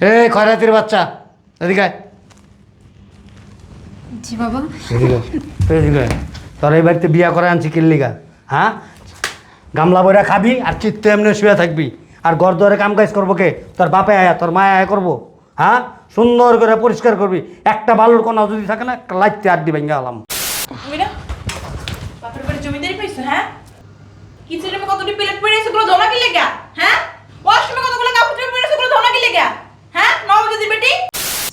এই খয়রাতির বাচ্চা? এদিকে জি বাবা। এদিকে আয়। এদিকে আয়। তোর এই বাড়িতে বিয়া করে আনছি কিল্লিগা হ্যাঁ? গামলা বইরা খাবি আর চিত্ত এমনি শুয়ে থাকবি। আর ঘর দুয়ারে কাম কাজ করব কে? তোর বাপে আয়া তোর মায়ে আয়া করব হ্যাঁ? সুন্দর করে পরিষ্কার করবি। একটা বালুর কোনা যদি থাকে না একটা লাইতে আড্ডি ভেঙে গেলাম জমিদারি পাইছো হ্যাঁ? কতটি প্লেট পড়ে আছে গুলো লেগা হ্যাঁ? ওয়াশরুমে কতগুলো কাপড় চোপড় পড়ে আছে গুলো ধোনা কি লেগা হ্যাঁ নবজাতির বেটি?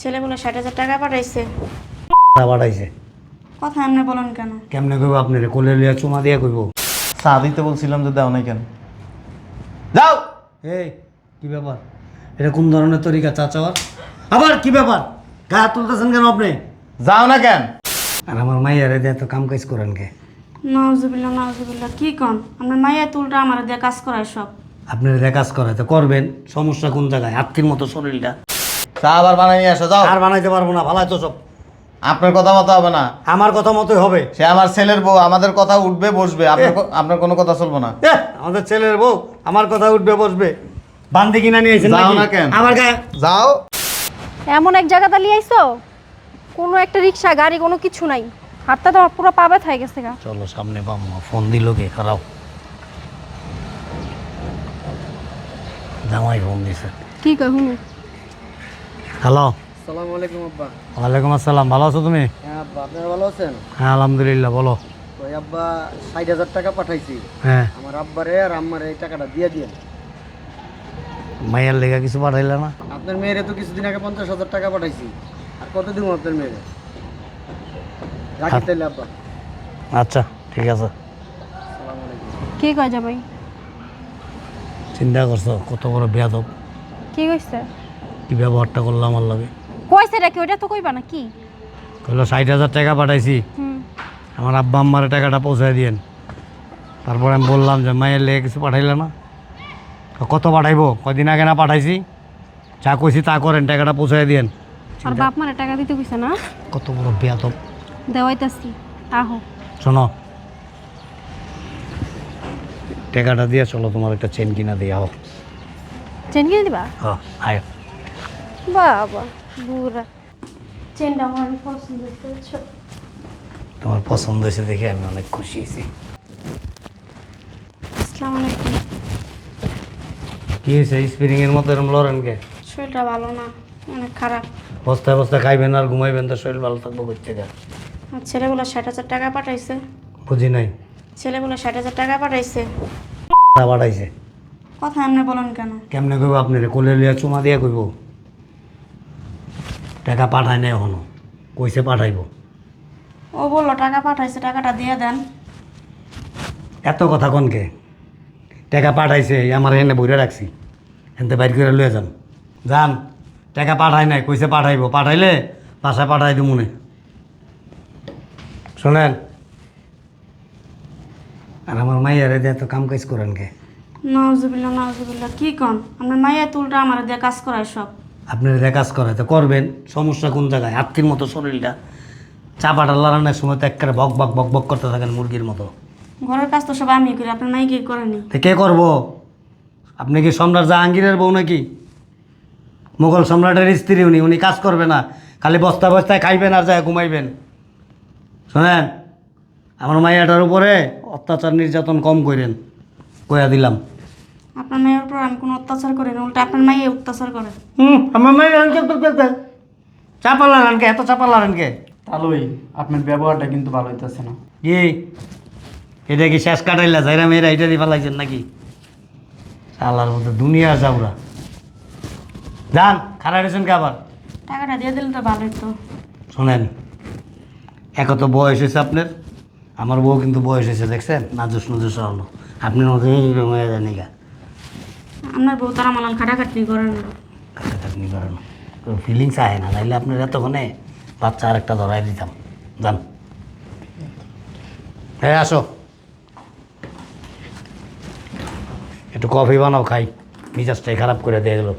ছেলেগুলো ষাট হাজার টাকা পাঠাইছে। বাড়াইছে কথা এমনি বলেন কেন? কেমনে কইব কোলে লিয়া চুমা দিয়া কইব। চা দিতে বলছিলাম যে দাও নাই কেন? এই কি ব্যাপার? এটা কোন ধরনের তরিকা চা চাওয়ার আবার কি ব্যাপার? গা তুলতেছেন কেন আপনি? যাও না কেন? আর আমার মাইয়ারে দিয়ে তো কাম কাজ করেন কে? নাউজুবিল্লাহ নাউজুবিল্লাহ কি কন? আপনার মাইয়া তুলটা আমার দিয়ে কাজ করায় সব। আপনার দিয়ে কাজ করাতে করবেন। সমস্যা কোন জায়গায়? আত্মীর মতো শরীরটা। চা আবার বানাই নিয়ে আসো যাও। আর বানাইতে পারব না ভালাই তো সব। আপনার কথা মতো হবে না। আমার কথা মতোই হবে। সে আমার ছেলের বউ আমাদের কথা উঠবে বসবে। আপনার কো- আপনার কোনো কথা চলবো না। এহ, আমাদের ছেলের বউ আমার কথা উঠবে বসবে। বান্দি কিনা নিয়েছেন যাও নাকি? না কেন? আমার গায়ে যাও। এমন এক জায়গাতে লিয়ে আইছো কোনো একটা রিক্সা গাড়ি কোনো কিছু নাই। হাতটা তো পুরো পাবে হয়ে গেছে গা। চলো সামনে পাবো ফোন দিল কে? খারাপ। জামাই ফোন দিছে কি কই হুনু হ্যালো। সালামু আলাইকুম আব্বা। ওয়ালাইকুম আসসালাম ভালো আছো তুমি? হ্যাঁ আব্বা আপনারা ভালো আছেন? হ্যাঁ আলহামদুলিল্লাহ বলো। ওই আব্বা ষাট হাজার টাকা পাঠাইছি। হ্যাঁ। আমার আব্বারে আর আম্মারে এই টাকাটা দিয়ে দিয়েন। মাইয়ার লেগা কিছু পাঠাইলে না? আপনার মেয়েরে তো কিছুদিন আগে পঞ্চাশ হাজার টাকা পাঠাইছি। আর কত দিব আপনার মেয়েরে? রাখি তাইলে আব্বা। আচ্ছা ঠিক আছে। কি কয় যাবাই চিন্তা করছ? কত বড় বেয়াদব। কি কইছে? কি ব্যবহারটা করল আমার লাগে? কইছে রে কি? ওটা তো কইবা না কি? কইলো ষাট হাজার টাকা পাঠাইছি। হুম। আমার আব্বা আম্মার টাকাটা পৌঁছায় দিয়েন। তারপরে আমি বললাম যে মায়ের লেগে কিছু পাঠাইলে না? কত পাঠাইবো? কদিন আগে না পাঠাইছি। যা কইছি তা করেন টাকাটা পৌঁছায় দিয়েন। আর বাপ মারে টাকা দিতে কইছে না? কত বড় বেয়াদব। দেওয়াইতাছি। আহো। শোনো টাকাটা দিয়ে চলো তোমার একটা চেন কিনা দিয়ে আও চেন কিনে দিবা? হ্যাঁ আয়। বাবা বুড়া। চেনটা আমার পছন্দ করেছ তোমার পছন্দ হয়েছে দেখে আমি অনেক খুশি হয়েছি। আসসালামু আলাইকুম। কি হয়েছে? স্প্রিংয়ের মতো এরকম লড়েন কে শরীরটা ভালো না অনেক খারাপ। বস্তায় বস্তায় খাইবেন আর ঘুমাইবেন তো শরীর ভালো থাকব করতে গা ছেলেগুলো ষাট হাজার টাকা পাঠাইছে। বুঝি নাই। ছেলেগুলো ষাট হাজার টাকা পাঠাইছে। পাঠাইছে? কথা এমনি বলেন কেন? কেমনে কইব আপনি রে কোলে লিয়া চুমা দিয়া কইব। টাকা পাঠায় নাই এখনও। কইছে পাঠাইব। ও বলল টাকা পাঠাইছে টাকাটা দিয়ে দেন। এত কথা কনকে টাকা পাঠাইছে আমার এনে বইরে রাখছি। এনতে বাইর করে লয়ে যান। যান। টাকা পাঠায় নাই কইছে পাঠাইব। পাঠাইলে বাসায় পাঠাই দিব মনে। শোনেন আর আমার মাইয়ারে দিয়ে তো কাম কাজ করেন কে? নাউজুবিল্লাহ নাউজুবিল্লাহ কি কন? আপনার মাইয়া তুলটা আমার দিয়ে কাজ করায় সব। আপনার যে কাজ করে তো করবেন। সমস্যা কোন জায়গায়? আত্মীর মতো শরীরটা। চাপাটা লড়ানোর সময় তো একেবারে বক বক বক বক করতে থাকেন মুরগির মতো। ঘরের কাজ তো সব আমি করি আপনার মাই কি করেনি? তো কে করব? আপনি কি সম্রাট জাহাঙ্গীরের বউ নাকি? মুঘল সম্রাটের স্ত্রী উনি উনি কাজ করবে না। খালি বস্তা বস্তায় খাইবেন আর যায় ঘুমাইবেন। শোনেন আমার মাইয়াটার উপরে অত্যাচার নির্যাতন কম করেন কইয়া দিলাম। আপনার মেয়ের উপর আমি কোনো অত্যাচার করি না উল্টা আপনার মাইয়ে অত্যাচার করে। হুম আমার মাইয়া চাপা লাগান কে এত চাপা লাগান কে তাহলেই আপনার ব্যবহারটা কিন্তু ভালো হইতেছে না। কি? এটা কি শেষ কাটাইলা যাইরা মেয়েরা এটা দিয়ে ফেলাইছেন নাকি? আল্লাহর মতো দুনিয়া যাওরা যান খারাপ হয়েছেন কে আবার? টাকাটা দিয়ে দিলে তো ভালোই তো শোনেন এক তো বয়স হয়েছে আপনার আমার বউ কিন্তু বয়স হয়েছে দেখছেন? নাজুস নাজুস হলো। আপনি এইরকম হয়ে যান গা আপনার বউ তারা মালাল খাটাখাটনি করে না। খাটাখাটনি করেন ফিলিংস আয় না নাইলে আপনার এতক্ষণে বাচ্চা আরেকটা ধরাই দিতাম। যান। হ্যাঁ আসো। একটু কফি বানাও খাই। মিজাজটাই খারাপ করে দিয়ে গেল।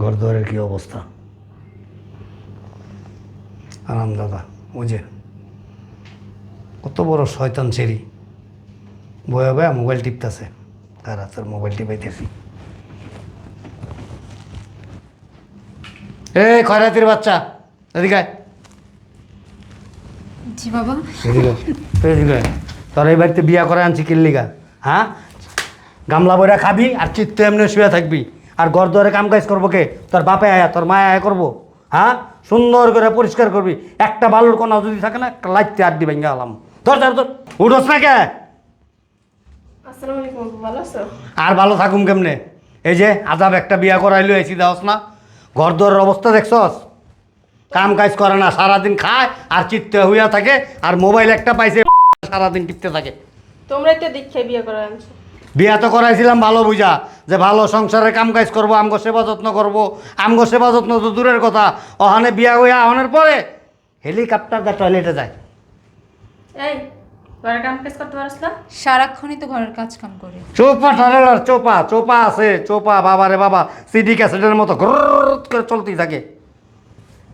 ঘর দুয়ারের কি অবস্থা? আরাম দাদা বুঝে কত বড় শয়তান ছেড়ি বয়ে বয়ে মোবাইল টিপতেছে। তারা তোর মোবাইল টিপাইতেছি। এই খয়রাতির বাচ্চা? এদিকে। জি বাবা। তোর এই বাড়িতে বিয়া করে আনছি কিল্লিগা হ্যাঁ? গামলা বইরা খাবি আর চিত্ত এমনি শুয়ে থাকবি। আর ঘর দরে কাম কাজ করব কে? তোর বাপে আয়া তোর মায় আয়া করব। হ্যাঁ? সুন্দর করে পরিষ্কার করবি। একটা বালুর কোনা যদি থাকে না লাইতে আড্ডি ভেঙে আলাম। ধর ধর ধর। উঠোস না কে আর ভালো থাকুম কেমনে? এই যে আজাব একটা বিয়া করাইলো এসি দাওস না। ঘর দরের অবস্থা দেখছস? কাম কাজ করে না সারাদিন খায় আর চিত্তে হইয়া থাকে আর মোবাইল একটা পাইছে সারাদিন টিপতে থাকে। তোমরা তো দীক্ষায় বিয়ে করে আনছো। বিয়া তো করাইছিলাম ভালো বুঝা যে ভালো সংসারের কাম কাজ করব আমগো সেবা যত্ন করব। আমগো সেবা যত্ন তো দূরের কথা ওখানে বিয়া হইয়া আহনের পরে হেলিকপ্টার দা টয়লেটে যায়। এই ঘরে কাম কাজ করতে পারছ না? সারাক্ষণই তো ঘরের কাজ কাম করে। চোপা চোপা চোপা আছে চোপা বাবারে বাবা সিডি ক্যাসেটের মতো ঘর করে চলতেই থাকে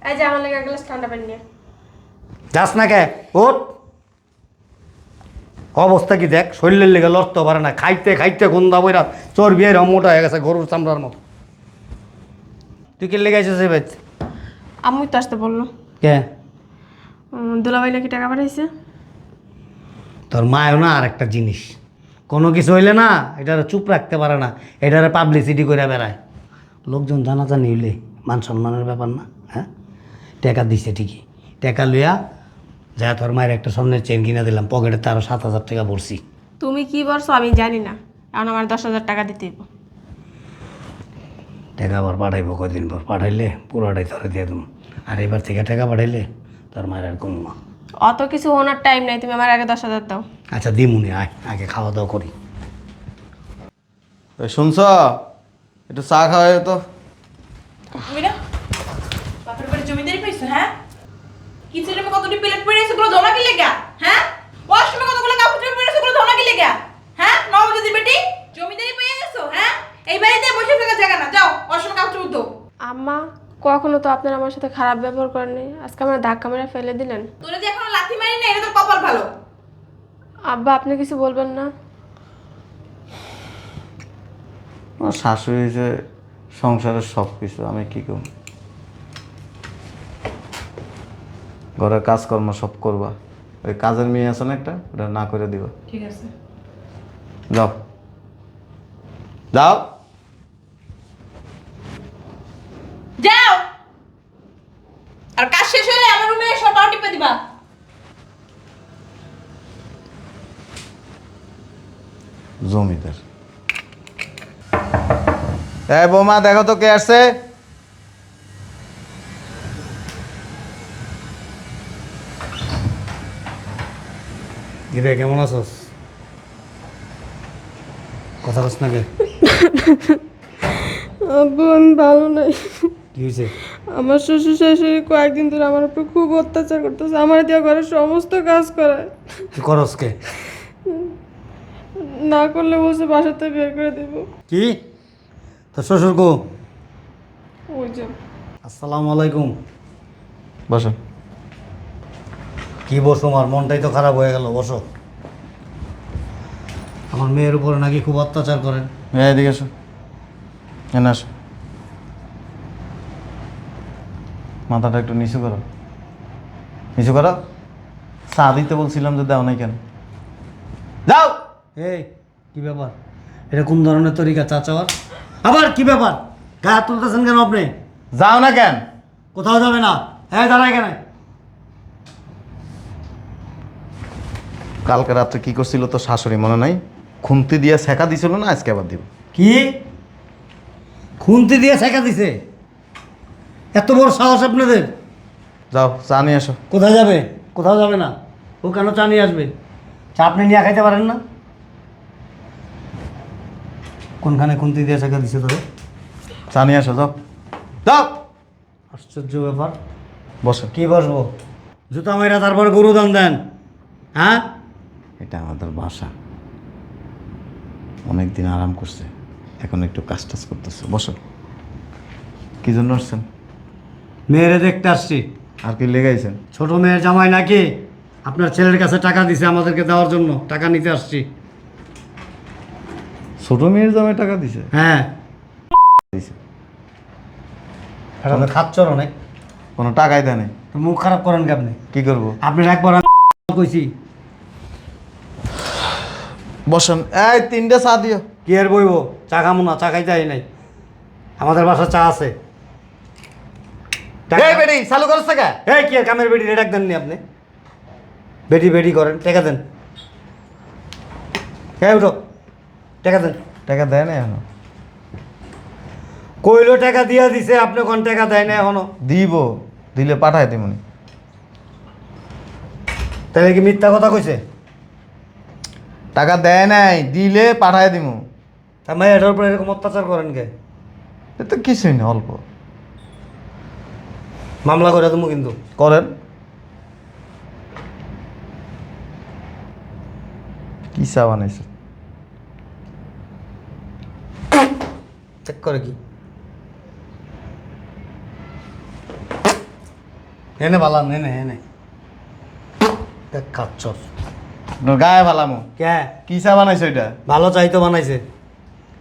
এই যে আমার লেগে এক গ্লাস ঠান্ডা পানি নিয়ে যাস না কে ওট অবস্থা কি দেখ? শরীরের লেগে লড়তে পারে না। খাইতে খাইতে গন্ধা বইরা চোর বিয়ের মোটা হয়ে গেছে গরুর চামড়ার মতো। তুই কি লেগে আছিস ভাই আম্মুই তো আসতে বলল। কে? দুলাভাই নাকি টাকা পাঠাইছে? তোর মায়ও না আর একটা জিনিস। কোনো কিছু হইলে না এটারে চুপ রাখতে পারে না। এটারে পাবলিসিটি করে বেড়ায়। লোকজন জানা জানাজানি হইলে মান সম্মানের ব্যাপার না হ্যাঁ? টাকা দিছে ঠিকই। টাকা লইয়া যা তোর মায়ের একটা স্বর্ণের চেন কিনে দিলাম পকেটে তারও সাত হাজার টাকা ভরছি। তুমি কি বলছো আমি জানি না। এখন আমার দশ হাজার টাকা দিতে হইব। টাকা আবার পাঠাইবো কদিন পর? পাঠাইলে পুরোটাই ধরে দিয়ে দেবো আর এবার থেকে টাকা পাঠাইলে তোর মায়ের আর কমবো অত কিছু ওনার টাইম নাই তুমি আমার আগে দশ হাজার দাও। আচ্ছা দিমুনি আয় আগে খাওয়া দাওয়া করি। শুনছ? একটু চা খাওয়া তো। বাপের বাড়ি জমিদারি পাইছো হ্যাঁ? কিচেনে মে কতটি প্লেট পড়ে আছে গুলো ধোনা কি লেগা হ্যাঁ? ওয়াশরুমে কতগুলো কাপড় চোপড় পড়ে আছে গুলো ধোনা কি লেগা হ্যাঁ? নবজাতির বেটি? জমিদারি পেয়ে গেছো হ্যাঁ? এই বাড়িতে বসে থাকার জায়গা না যাও ওয়াশরুমে কাপড় চোপড় ধো আম্মা কখনো তো আপনার আমার সাথে খারাপ ব্যবহার করেননি আজকে আমার ধাক্কা মেরে ফেলে দিলেন। তোরা যে এখনও লাথি মারি না এটা তো কপাল ভালো। আব্বা আপনি কিছু বলবেন না। আমার শাশুড়ি যে সংসারের সব কিছু আমি কি করব? ঘরের কাজকর্ম সব করবা। ওই কাজের মেয়ে আছে না একটা ওটা না করে দিবা। ঠিক আছে। যাও। যাও। যাও। আর কাজ শেষ হলে আমার রুমে এসে পাও টিপে দিবা। জমিদার। এই বৌমা দেখো তো কে আসছে। গিরে কেমন আছোস? কথা কস না কে? আব্বু আমি ভালো নাই। কি হয়েছে আমার শ্বশুর শাশুড়ি কয়েকদিন ধরে আমার উপর খুব অত্যাচার করতেছে আমার দিয়ে ঘরের সমস্ত কাজ করায়। তুই করস কে? না করলে বসে বাসাতে বের করে দেব। কি? তোর শ্বশুর গো ওই যে। আসসালামু আলাইকুম। বসো। কি বসো আমার মনটাই তো খারাপ হয়ে গেল বসো। আমার মেয়ের উপরে নাকি খুব অত্যাচার করেন। এই এদিকে আসো এনে আসো। মাথাটা একটু নিচু করো। নিচু করো? চা দিতে বলছিলাম যে দাও নাই কেন? যাও! এই কি ব্যাপার? এটা কোন ধরনের তরিকা চা চাওয়ার আবার কি ব্যাপার? গায়ে তুলতেছেন কেন আপনি? যাও না কেন? কোথাও যাবে না। হ্যাঁ দাঁড়ায় কেন কালকে রাত্রে কি করছিল তো শাশুড়ি মনে নাই? খুন্তি দিয়ে শেখা দিছিল না আজকে আবার দিব। কি? খুন্তি দিয়ে শেখা দিছে? এত বড় সাহস আপনাদের? যাও চা নিয়ে আসো। কোথায় যাবে? কোথাও যাবে না। ও কেন চা নিয়ে আসবে? চা আপনি নিয়ে খাইতে পারেন না। কোনখানে খুন্তি দিয়ে শেখা দিছে তোরে চা নিয়ে আসো যাও। যাও! আশ্চর্য ব্যাপার। বসো। কি বসবো? জুতা মাইরা তারপর গরু দান দেন হ্যাঁ? এটা আমাদের বাসা। অনেক দিন আরাম করছে। এখন একটু কাজ টাজ করতেছে। বসো। কি জন্য আসছেন? মেয়েরে দেখতে আসছি। আর কি লেগাইছেন? ছোট মেয়ের জামাই নাকি? আপনার ছেলের কাছে টাকা দিছে আমাদেরকে দেওয়ার জন্য। টাকা নিতে আসছি। ছোট মেয়ের জামাই টাকা দিছে? হ্যাঁ। দিছে। এটা তো খাচ্ছ অনেক। কোনো টাকাই দেয় নাই। মুখ খারাপ করেন কি আপনি কি করব? আপনি একবার কইছি বসেন। এই তিনটে চা দিও। কি আর বইব? চা খামো না চা খাইতে নাই আমাদের বাসা চা আছে। টাকা- এই বেটি চালু করছ টাকা এই কি আর কামের বেটি রেডাক দেননি আপনি। বেটি বেটি করেন টাকা দেন। হ্যাঁ উঠো। টাকা দেন। টাকা দেয় না এখনও। কইলো টাকা দিয়া দিছে আপনি কোন টাকা দেয় না এখনও? দিব দিলে পাঠাই দিমনি। তাহলে কি মিথ্যা কথা কইছে? টাকা দেয় নাই দিলে পাঠাই দিমু। তা মাই এটার উপরে এরকম অত্যাচার করেন কে? এ তো কিছুই না অল্প। মামলা করে তুমি কিন্তু। করেন। কি চা বানাইছে? চেক করে কি? এনে বালা এনে এনে। দেখ খাচ্ছ আপনার গায়ে ভালামো। কে? কি চা বানাইছে ওইটা? ভালো চাইতো বানাইছে।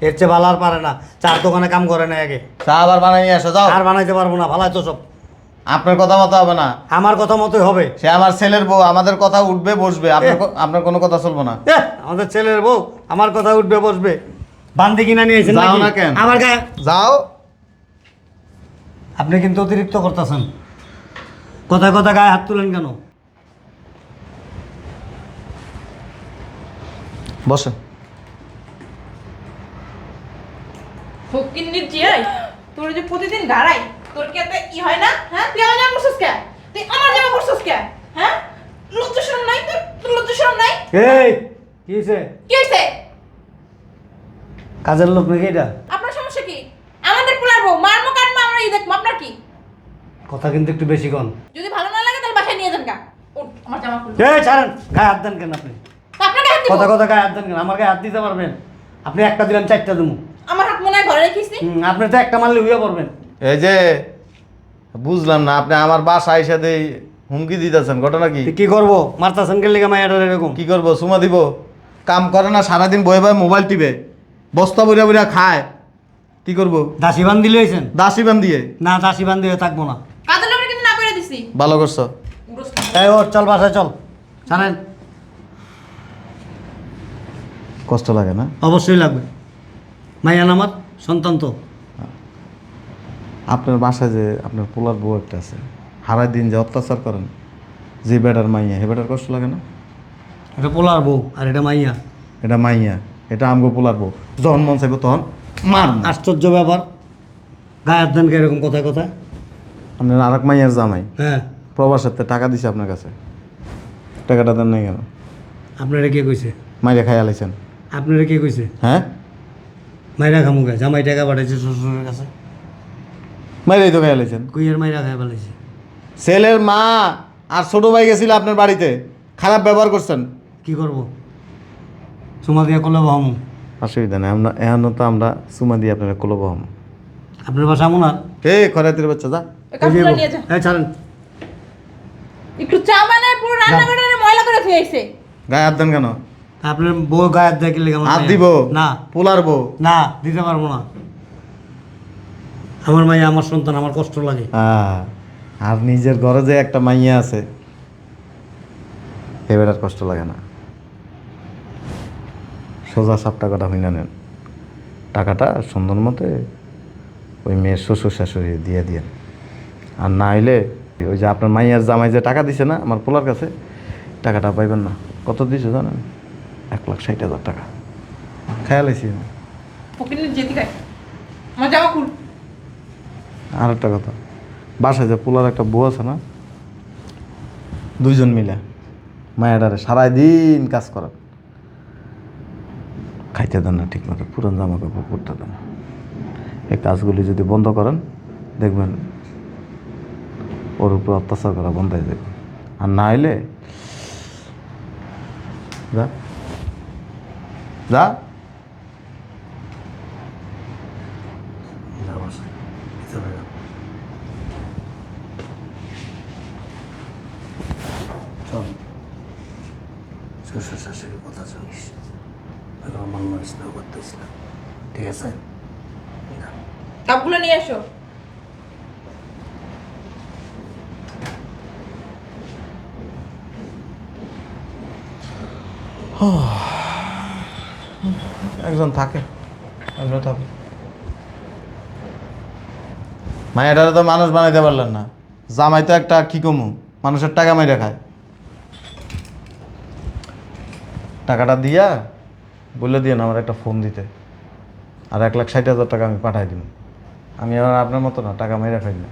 এর চেয়ে ভালো আর পারে না। চার দোকানে কাম করে না আগে। চা আবার বানাই নিয়ে আসো যাও। আর বানাইতে পারব না ভালাই তো সব। আপনার কথা মতো হবে না। আমার কথা মতোই হবে। সে আমার ছেলের বউ আমাদের কথা উঠবে বসবে। আপনার ক- আপনার কোনো কথা চলবো না। এহ, আমাদের ছেলের বউ আমার কথা উঠবে বসবে। বান্দি কিনা নিয়েছেন যাও নাকি? না কেন? আমার গায়ে যাও। আপনি কিন্তু অতিরিক্ত করতেছেন। কথায় কথা গায়ে হাত তুলেন কেন? বসে ফকিন্নির জিয়াই তোর যে প্রতিদিন গাড়াই তোর কি এত ই হয় না? হ্যাঁ? তুই আমার জামা পড়ছিস কে? তুই আমার জামা পড়ছিস কে? হ্যাঁ? লজ্জা শরম নাই তোর? তোর লজ্জা শরম নাই? এই কি হয়েছে কি হয়েছে কাজের লোক নাকি এটা? আপনার সমস্যা কি? আমাদের পোলার বউ মারমো কাটমো আমরা ই দেখব আপনার কি? কথা কিন্তু একটু বেশি কন। যদি ভালো না লাগে তাহলে বাসায় নিয়ে যান গা। আমার জামা এই ছাড়েন গায়ে হাত দেন কেন আপনি? কথা কথা গায়ে হাত দেন কেন? আমার গায়ে হাত দিতে পারবেন? আপনি একটা দিলেন চারটা দেবো আমার হাত মনে হয় ঘরে রেখেছি হুম, আপনি তো একটা মারলে হইয়া পড়বেন। এই যে বুঝলাম না আপনি আমার বাসায় দেই হুমকি দিতেছেন ঘটনা কি? তো কি করব? মারতাছেন কে লেগে মায়ের এরকম? কি করব? সুমা দিব। কাম করে না সারাদিন বয়ে বয়ে মোবাইল টিপে। বস্তা বইরা বইরা খায়। কি করব? দাসি বান্ধি লইছেন? দাসি বান দিয়ে না দাসি বান্ধি হয়ে থাকব না। কাজের লোকের কিন্তু না করে দিছি। ভালো করছ। এই ওর চল বাসায় চল। জানেন কষ্ট লাগে না? অবশ্যই লাগবে। মাইয়ান আমার সন্তান তো। আপনার বাসায় যে আপনার পোলার বউ একটা আছে হারাই দিন যে অত্যাচার করেন যে বেটার মাইয়া হে বেটার কষ্ট লাগে না? এটা পোলার বউ আর এটা মাইয়া। এটা মাইয়া এটা আমগো পোলার বউ। যখন মন চাইব তখন মার আশ্চর্য ব্যাপার। গায়ে হাত দেন কে এরকম কথায় কথায়? আপনার আরেক মাইয়ার জামাই। হ্যাঁ। প্রবাসের টাকা দিছে আপনার কাছে। টাকাটা দেন নাই কেন? আপনারা কে কইছে? মাইরে খাইয়া আলাইছেন আপনারা কে কইছে? হ্যাঁ? মাইরা খামুকে জামাই টাকা পাঠাইছে শ্বশুরের কাছে। মাইরেই তো খাই আলাইছেন কুইয়ের মাইরা খাই পালাইছে? ছেলের মা আর ছোট ভাই গেছিল আপনার বাড়িতে। খারাপ ব্যবহার করছেন। কি করব? সুমা দিয়ে করলে বহমু। অসুবিধা নেই আমরা এখন তো আমরা সুমা দিয়ে আপনারা কলব হম আপনার বাসা আমন আর এই খরাতির বাচ্চা যা। নিয়ে হ্যাঁ ছাড়েন। একটু চা বানায় পুরো রান্নাঘরে ময়লা করে থুয়েছে গায়ে হাত দেন কেন? আপনার বউ গায়ে হাত দেয় লেগে হাত দিব? না। পোলার বউ? না দিতে পারব না। আমার মাইয়া আমার সন্তান আমার কষ্ট লাগে। হ্যাঁ আর নিজের ঘরে যে একটা মাইয়া আছে এবার আর কষ্ট লাগে না। সোজা সাপ টাকাটা হইনা নেন। টাকাটা সুন্দর মতে ওই মেয়ের শ্বশুর শাশুড়ি দিয়ে দিয়ে আর না হইলে ওই যে আপনার মাইয়ার জামাই যে টাকা দিছে না আমার পোলার কাছে টাকাটা পাইবেন না। কত দিছে জানেন? এক লাখ ষাট হাজার টাকা। খেয়াল যেতে আমার জামা খুল। আর একটা কথা বাসায় যে পোলার একটা বউ আছে না দুইজন মিলে মায়াডারে সারাই দিন কাজ করেন। খাইতে দেন না ঠিক মতো পুরান জামা কাপড় পরতে দেন এই কাজগুলি যদি বন্ধ করেন দেখবেন ওর উপর অত্যাচার করা বন্ধ হয়ে যাবে। আর না হইলে যা। যা চল শ্বশুর শাশুড়ির কথা শুনিস অমান্য হইস না করতেছ না ঠিক আছে কাপগুলো নিয়ে এসো একজন থাকে একজন থাকে। মায়েরারে তো মানুষ বানাইতে পারলেন না। জামাই তো একটা কি কমু মানুষের টাকা মাইরা খায়। টাকাটা দিয়া বলে দিন আমার একটা ফোন দিতে। আর এক লাখ ষাট হাজার টাকা আমি পাঠাই দিব আমি আর আপনার মতো না টাকা মাইরা খাই না।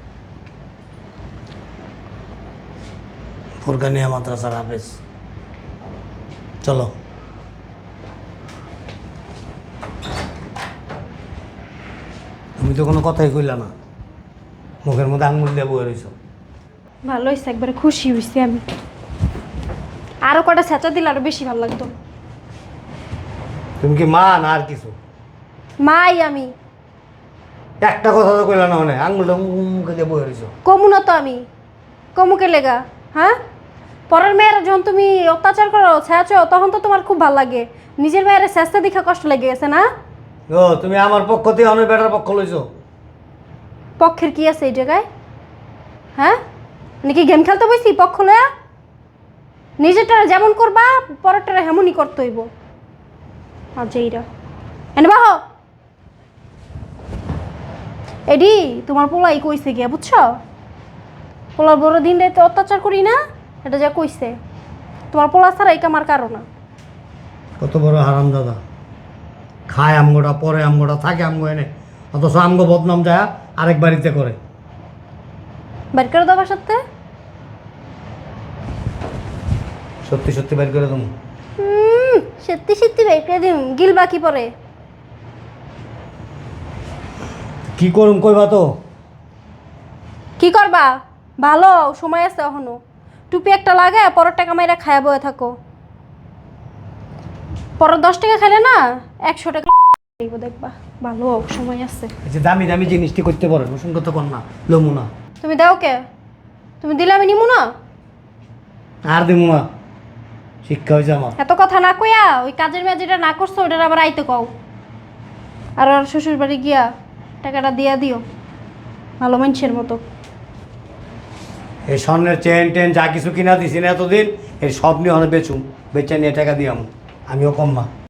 ফুরকানিয়া মাদ্রাসার হাফেজ। চলো। তুমি তো কোনো কথাই কইলা না। মুখের মধ্যে আঙুল দিয়ে বয়ে রইছ। ভালো হয়েছে একবারে খুশি হয়েছি আমি। আরও কটা স্যাঁচা দিলে আরও বেশি ভালো লাগতো। তুমি কি মা না আর কিছু? মাই আমি। একটা কথা তো কইলা না মানে আঙুলটা মুখে দিয়ে বয়ে রইছ। কমু না তো আমি। কমুকে লেগা হ্যাঁ? পরের মেয়েরা যখন তুমি অত্যাচার করো ছেঁচো তখন তো তোমার খুব ভালো লাগে। নিজের মেয়ের স্বাস্থ্য দেখা কষ্ট লেগে গেছে না? ও তুমি আমার পক্ষ থেকে অনেক বেটার পক্ষ লইছো। পক্ষের কি আছে এই জায়গায়? হ্যাঁ? নাকি গেম খেলতে বসি পক্ষ লয়া? নিজেরটা যেমন করবা পরেরটা হেমনই করতে হইব। এনে বাহ। এডি তোমার পোলাই কইছে গিয়া বুঝছ? পোলার বড় দিন রাইতে অত্যাচার করি না এটা যা কইছে। তোমার পোলা ছাড়া এই কামার কারণ না। কত বড় হারাম দাদা খায় আমগোটা পরে আমগোটা থাকে আমগো এনে। অথচ আমগো বদনাম যায় আরেক বাড়িতে করে। বের করে দেওয়ার সাথে সত্যি সত্যি বের করে তুমি সত্যি সত্যি বের করে দিম গিল বাকি পরে। কি করুম কইবা তো? কি করবা? ভালো সময় আছে এখনও। টুপি একটা লাগে পরের টাকা মাইরা খায়া বয়ে থাকো। পরের দশ টাকা খাইলে না একশো টাকা দিব দেখবা। ভালো সময় আছে। এই যে দামি দামি জিনিসটি করতে পারে? রসুন কত কর না লমু না। তুমি দাও কে? তুমি দিলে আমি নিমু না? আর দিমু না। শিক্ষা হয়েছে আমার। এত কথা না কইয়া ওই কাজের মেয়ে যেটা না করছ ওটার আবার আইতে কও। আর ওর শ্বশুর বাড়ি গিয়া টাকাটা দিয়া দিও ভালো মানুষের মতো। এই স্বর্ণের চেন টেন যা কিছু কিনা দিছি না এতদিন এই সব নিয়ে অনেক বেচুম। বেচে নিয়ে টাকা দিয়াম আমিও কম না